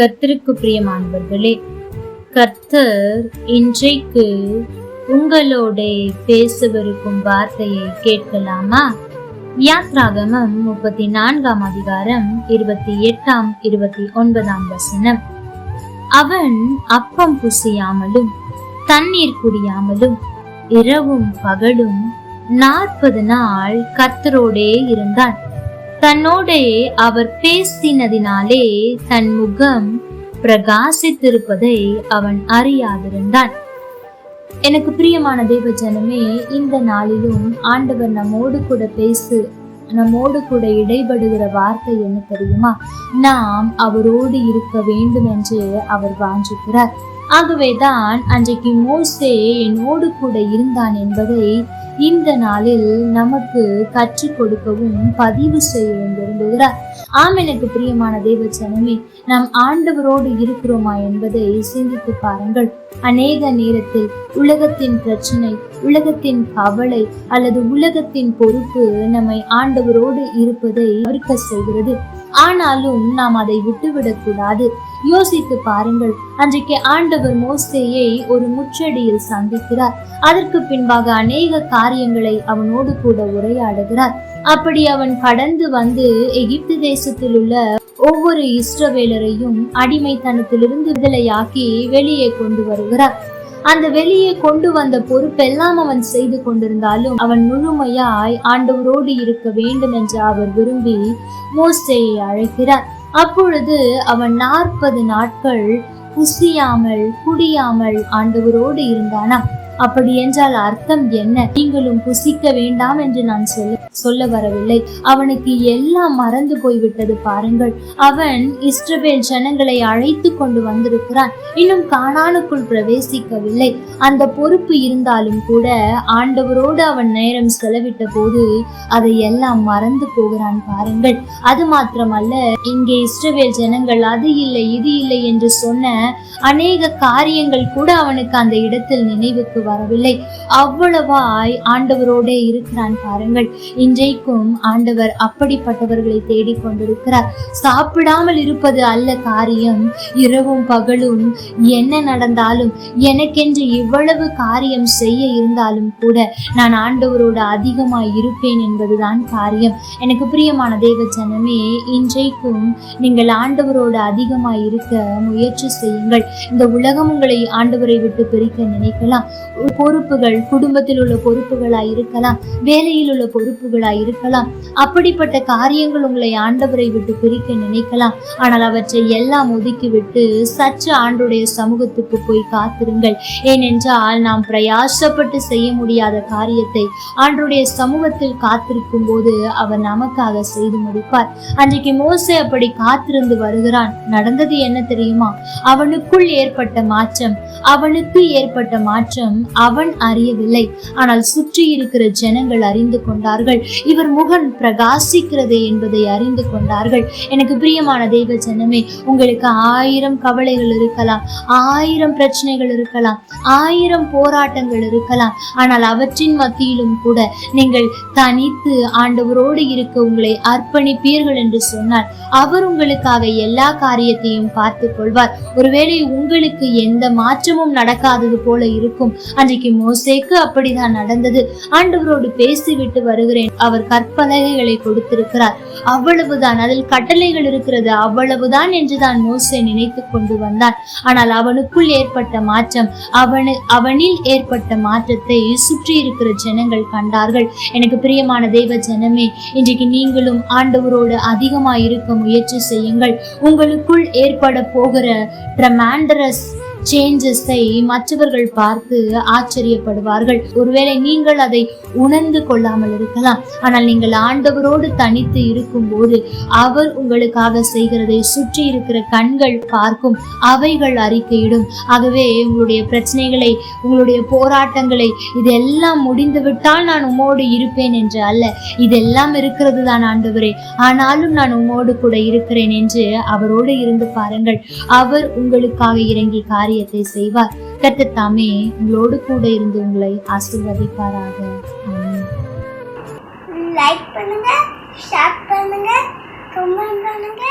கர்த்தருக்கு பிரியமானவர்களே கர்த்தர் இன்றைக்கு உங்களோட பேசவிருக்கும் வார்த்தையை கேட்கலாமா? யாத்ராகமம் முப்பத்தி நான்காம் அதிகாரம் இருபத்தி எட்டாம் இருபத்தி ஒன்பதாம் வசனம். அவன் அப்பம் புசியாமலும் தண்ணீர் குடியாமலும் இரவும் பகலும் நாற்பது நாள் கர்த்தரோடே இருந்தான். தன்னோடே அவர் பேசினதினாலே தன் முகம் பிரகாசித்திருப்பதை அவன் அறியாதிருந்தான். எனக்கு பிரியமான தேவ ஜனமே இந்த நாளிலும் ஆண்டவர் நம்மோடு கூட பேசு நம்மோடு கூட இடைபடுகிற வார்த்தை என்ன தெரியுமா? நாம் அவரோடு இருக்க வேண்டும் என்று அவர் வாஞ்சுகிறார். ஆகவேதான் அன்றைக்கு மோசே என்னோடு கூட இருந்தான் என்பதை இந்த நாளில் நமக்கு கற்றுக் கொடுக்கவும் பதிவு செய்யவும் விரும்புகிறார். ஆம் எனக்கு பிரியமான தேவச்சனமே நாம் ஆண்டவரோடு இருக்கிறோமா என்பதை சிந்தித்து பாருங்கள். அநேக நேரத்தில் உலகத்தின் பிரச்சனை உலகத்தின் கவலை அல்லது உலகத்தின் பொறுப்பு நம்மை ஆண்டவரோடு இருப்பதை மறுக்க செய்கிறது. ஆனாலும் நாம் அதை விட்டுவிடக் கூடாது. யோசித்து பாருங்கள். அன்றைக்கு ஆண்டவர் மோசேயை ஒரு முச்சடியில் சந்திக்கிறார். அதற்கு பின்பாக அநேக காரியங்களை அவனோடு கூட உரையாடுகிறார். அப்படி அவன் கடந்து வந்து எகிப்து தேசத்தில் உள்ள ஒவ்வொரு இஸ்ரவேலரையும் அடிமைத்தனத்திலிருந்து விடுதலையாக்கி வெளியே கொண்டு வருகிறார். அந்த வெளியே கொண்டு வந்த பொறுப்பெல்லாம் அவன் செய்து கொண்டிருந்தாலும் அவன் முழுமையாய் ஆண்டவரோடு இருக்க வேண்டும் என்று அவர் விரும்பி மோசேயை அழைக்கிறார். அப்பொழுது அவன் நாற்பது நாட்கள் புசியாமல் குடியாமல் ஆண்டவரோடு இருந்தானா அப்படி என்றால் அர்த்தம் என்ன? நீங்களும் புசிக்க வேண்டாம் என்று நான் சொல்ல சொல்ல வரவில்லை. அவனுக்கு எல்லாம் மறந்து போய்விட்டது பாருங்கள். அவன் இஸ்ரவேல் ஜனங்களை அழைத்து கொண்டு வந்திருக்கிறான். இன்னும் காணானுக்குள் பிரவேசிக்கவில்லை. அந்த பொறுப்பு இருந்தாலும் கூட ஆண்டவரோடு அவன் நேரம் செலவிட்ட போது அதை எல்லாம் மறந்து போகிறான் பாருங்கள். அது மாத்திரமல்ல இங்கே இஸ்ரவேல் ஜனங்கள் அது இல்லை இது இல்லை என்று சொன்ன அநேக காரியங்கள் கூட அவனுக்கு அந்த இடத்தில் நினைவுக்கு வரவில்லை. அவ்வளவாய் ஆண்டவரோடே இருக்கிறான் பாருங்கள். இன்றைக்கும் ஆண்டவர் அப்படிப்பட்டவர்களை தேடிக் கொண்டிருக்கிறார். சாப்பிடாமல் இருப்பது அல்ல காரியம். இரவும் பகலும் என்ன நடந்தாலும் எனக்கென்று இவ்வளவு காரியம் செய்ய இருந்தாலும் கூட நான் ஆண்டவரோடு அதிகமாய் இருப்பேன் என்பதுதான் காரியம். எனக்கு பிரியமான தேவ ஜனமே இன்றைக்கும் நீங்கள் ஆண்டவரோடு அதிகமாய் இருக்க முயற்சி செய்யுங்கள். இந்த உலகம் உங்களை ஆண்டவரை விட்டு பிரிக்க நினைக்கலாம். பொறுப்புகள் குடும்பத்தில் உள்ள பொறுப்புகளா இருக்கலாம் வேலையில் உள்ள பொறுப்புகளா இருக்கலாம். அப்படிப்பட்ட காரியங்கள் உங்களை ஆண்டவரை விட்டு பிரிக்க நினைக்கலாம். ஆனால் அவற்றை எல்லாம் ஒதுக்கிவிட்டு சற்று ஆண்டுடைய சமூகத்துக்கு போய் காத்திருங்கள். ஏனென்றால் நாம் பிரயாசப்பட்டு செய்ய முடியாத காரியத்தை ஆண்டுடைய சமூகத்தில் காத்திருக்கும் போது அவர் நமக்காக செய்து முடிப்பார். அன்றைக்கு மோசை அப்படி காத்திருந்து வருகிறான். நடந்தது என்ன தெரியுமா? அவனுக்குள் ஏற்பட்ட மாற்றம் அவனுக்கு ஏற்பட்ட மாற்றம் அவன் அறியவில்லை. ஆனால் சுற்றி இருக்கிற ஜனங்கள் அறிந்து கொண்டார்கள். இவர் முகன் பிரகாசிக்கிறது என்பதை அறிந்து கொண்டார்கள். எனக்கு பிரியமான தெய்வ ஜனமே உங்களுக்கு ஆயிரம் கவலைகள் இருக்கலாம் ஆயிரம் பிரச்சனைகள் இருக்கலாம் ஆயிரம் போராட்டங்கள் இருக்கலாம். ஆனால் அவற்றின் மத்தியிலும் கூட நீங்கள் தனித்து ஆண்டவரோடு இருக்க உங்களை அர்ப்பணிப்பீர்கள் என்று சொன்னால் அவர் உங்களுக்காக எல்லா காரியத்தையும் பார்த்து கொள்வார். ஒருவேளை உங்களுக்கு எந்த மாற்றமும் நடக்காதது போல இருக்கும். அன்றைக்கு மோசேக்கு அப்படிதான் நடந்தது. ஆண்டவரோடு பேசிவிட்டு வருகிறேன். அவர் கற்பலகைகளை கொடுத்திருக்கிறார். அவ்வளவுதான். அதில் கட்டளைகள் இருக்கிறது. அவ்வளவுதான் என்றுதான் மோசே நினைத்து கொண்டு வந்தான். ஆனால் அவனுக்குள் ஏற்பட்ட மாற்றம் அவனு அவனில் ஏற்பட்ட மாற்றத்தை சுற்றி இருக்கிற ஜனங்கள் கண்டார்கள். எனக்கு பிரியமான தெய்வ ஜனமே இன்றைக்கு நீங்களும் ஆண்டவரோடு அதிகமாக இருக்க முயற்சி செய்யுங்கள். உங்களுக்குள் ஏற்பட போகிற ட்ரமாண்டரஸ் சேஞ்சஸை மற்றவர்கள் பார்த்து ஆச்சரியப்படுவார்கள். ஒருவேளை நீங்கள் அதை உணர்ந்து கொள்ளாமல் இருக்கலாம். ஆனால் நீங்கள் ஆண்டவரோடு தனித்து இருக்கும்போது அவர் உங்களுக்காக செய்கிறதை சுற்றி இருக்கிற கண்கள் பார்க்கும் அவைகள் அறிக்கையிடும். ஆகவே உங்களுடைய பிரச்சனைகளை உங்களுடைய போராட்டங்களை இதெல்லாம் முடிந்துவிட்டால் நான் உம்மோடு இருப்பேன் என்று அல்ல. இதெல்லாம் இருக்கிறது தான் ஆண்டவரே. ஆனாலும் நான் உம்மோடு கூட இருக்கிறேன் என்று அவரோடு இருந்து பாருங்கள். அவர் உங்களுக்காக இறங்கி காரியத்தை செய்வார். கர்த்தர் தாமே உங்களோடு கூட இருந்து உங்களை ஆசீர்வதிப்பாராக. லைக் பண்ணுங்க ஷேர் பண்ணுங்க கமெண்ட் பண்ணுங்க.